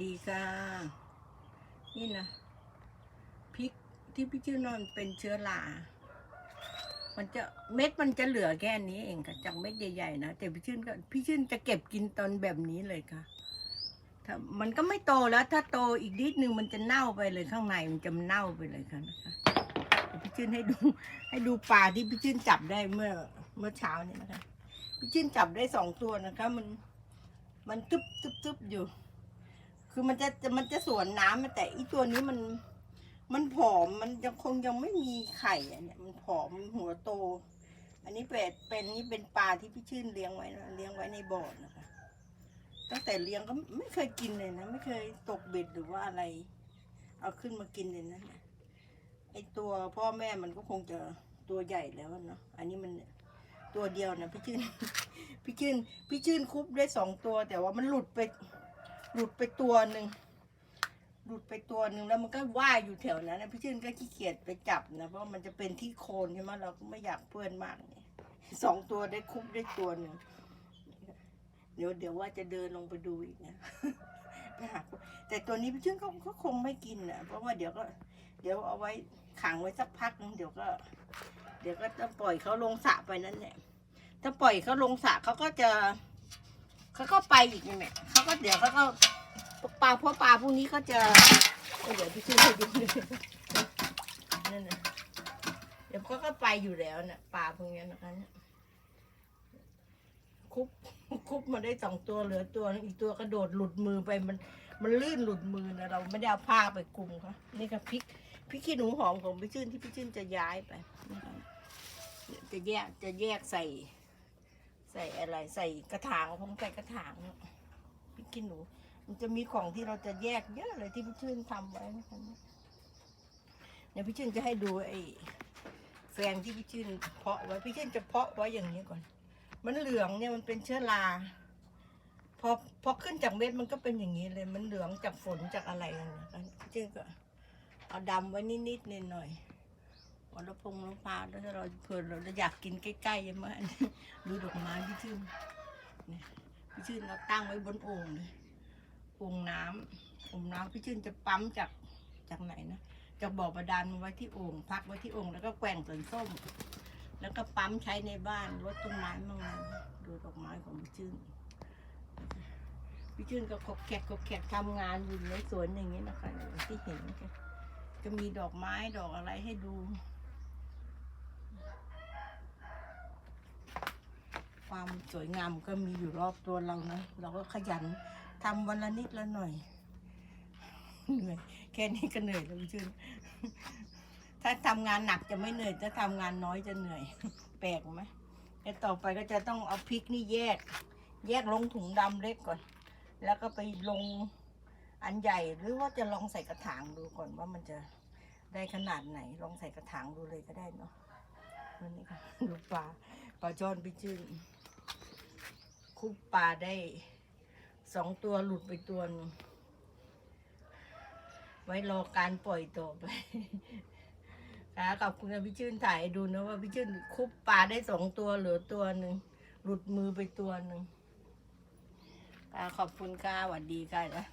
ดีค่ะ นี่นะพริกที่พี่ชื่อนอนเป็นเชื้อรามันจะเม็ดมันจะเหลือแค่นี้เองค่ะจากเม็ดใหญ่ๆนะแต่พี่ชื่นก็พี่ชื่นจะเก็บกินตอนแบบนี้เลยค่ะถ้ามันก็ไม่โตแล้ว ถ้าโตอีกนิดนึงมันจะเน่าไปเลยข้างในมันจะเน่าไปเลยค่ะนะคะพี่ชื่นให้ดูให้ดูปลาที่พี่ชื่นจับได้เมื่อเมื่อเช้านี้นะคะพี่ชื่นจับได้สองตัวนะคะ มันมันตึบตึบตึบอยู่ คือมันจะมันจะสวนน้ำแต่อีตัวนี้มัน มันผอมมันยังคงยังไม่มีไข่อะเนี่ยมันผอมหัวโต อันนี้เป็นเป็นนี่เป็นปลาที่พี่ชื่นเลี้ยงไว้นะเลี้ยงไว้ในบ่อนะคะ ตั้งแต่เลี้ยงก็ไม่เคยกินเลยนะไม่เคยตกเบ็ดหรือว่าอะไร เอาขึ้นมากินเลยนะไอตัวพ่อแม่มันก็คงจะตัวใหญ่แล้วเนาะอันนี้มันตัวเดียวนะพี่ชื่น พี่ชื่น พี่ชื่นคุบได้สองตัว แต่ว่ามันหลุดไป หลุดไปตัวหนึ่งหลุดไปตัวหนึ่งแล้วมันก็ว่ายอยู่แถวนั้นนะพี่ชื่นก็ขี้เกียจไปจับนะเพราะมันจะเป็นที่โคนใช่ไหมเราก็ไม่อยากเปื้อนมากเนี่ยสองตัวได้คุบได้ตัวหนึ่งเดี๋ยวเดี๋ยวว่าจะเดินลงไปดูอีกนะไปหาแต่ตัวนี้พี่ชื่นก็ก็คงไม่กินนะเพราะว่าเดี๋ยวก็ เดี๋ยวเอาไว้ขังไว้สักพักนึงเดี๋ยวก็ เดี๋ยวก็จะปล่อยเขาลงสระไปนั่นแหละถ้าปล่อยเขาลงสระเขาก็จะ เขาก็ไปอีกนั่นแหละเขาก็เดี๋ยวเขาก็ปลาเพราะปลาพวกนี้ก็จะเดี๋ยวพี่ชื่อให้ดูนั่นนะเดี๋ยวก็ก็ไปอยู่แล้วน่ะปลาพวกนี้นะคะเนี่ยคุบคุบมาได้สองตัวเหลือตัวนึงอีกตัวกระโดดหลุดมือไปมัน มันลื่นหลุดมือนะเราไม่ได้เอาผ้าไปคลุมเขานี่ค่ะพริกพริกขี้หนูหอมของพี่ชื่นที่พี่ชื่นจะย้ายไปจะแยกจะแยกใส่ ใส่อะไรใส่กระถางผมใส่กระถางเนี่ยพริกขี้หนู มันจะมีของที่เราจะแยกเยอะเลยที่พี่ชื่นทำไว้นะคะเดี๋ยวพี่ชื่นจะให้ดูไอ้แฟงที่พี่ชื่นเพาะไว้พี่ชื่นจะเพาะไว้อย่างนี้ก่อน มันเหลืองเนี่ยมันเป็นเชื้อราพอพอขึ้นจากเม็ดมันก็เป็นอย่างนี้เลย มันเหลืองจากฝนจากอะไรนั่นนะคะพี่ชื่นก็เอาดำไว้นิดๆหน่อยๆ วันละพงละพาแล้วถ้าเราเพลินเราอยากกินใกล้ๆยังไงดูดอกไม้พี่ชื่นเนี่ยพี่ชื่นเราตั้งไว้บนโอ่งเลยโอ่งน้ำโอ่งน้ำพี่ชื่นจะปั๊มจากจากไหนนะจากบ่อบาดาลมาไว้ที่โอ่งพักไว้ที่โอ่งแล้วก็แกว่งส่วนส้ม แล้วก็ปั๊มใช้ในบ้านรดต้นไม้มั่งอะไรดูดอกไม้ของพี่ชื่นพี่ชื่นก็ขกแขกขกแขกทำงานอยู่ในสวนอย่างนี้นะคะที่เห็นค่ะจะมีดอกไม้ดอกอะไรให้ดู ความสวยงามก็มีอยู่รอบตัวเรานะ เราก็ขยันทำวันละนิดละหน่อยเหนื่อยแค่นี้ก็เหนื่อยแล้วพี่ชื่นถ้าทำงานหนักจะไม่เหนื่อยถ้าทำงานน้อยจะเหนื่อย แปลกไหมแล้วต่อไปก็จะต้องเอาพริกนี่แยก แยกลงถุงดำเล็กก่อน แล้วก็ไปลงอันใหญ่หรือว่าจะลองใส่กระถางดูก่อนว่ามันจะได้ขนาดไหน ลองใส่กระถางดูเลยก็ได้เนาะนั่นนี่ค่ะดูปลาปลาจอนพี่ชื่น คุบปลาได้สองตัวหลุดไปตัวหนึงไว้รอการปล่อยต่อไปค่ะขอบคุณนะพี่ชื่นถ่ายดูนะว่าพี่ชื่นคุบปลาได้สองตัวเหลือตัวหนึ่งหลุดมือไปตัวหนึ่งค่ะขอบคุณค่ะสวัสดีค่ะนะ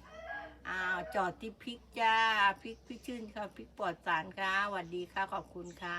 อ้าวจอดที่พริกจ้าพริกพี่ชื่นค่ะพริกปลอดสารค่ะสวัสดีค่ะขอบคุณค่ะ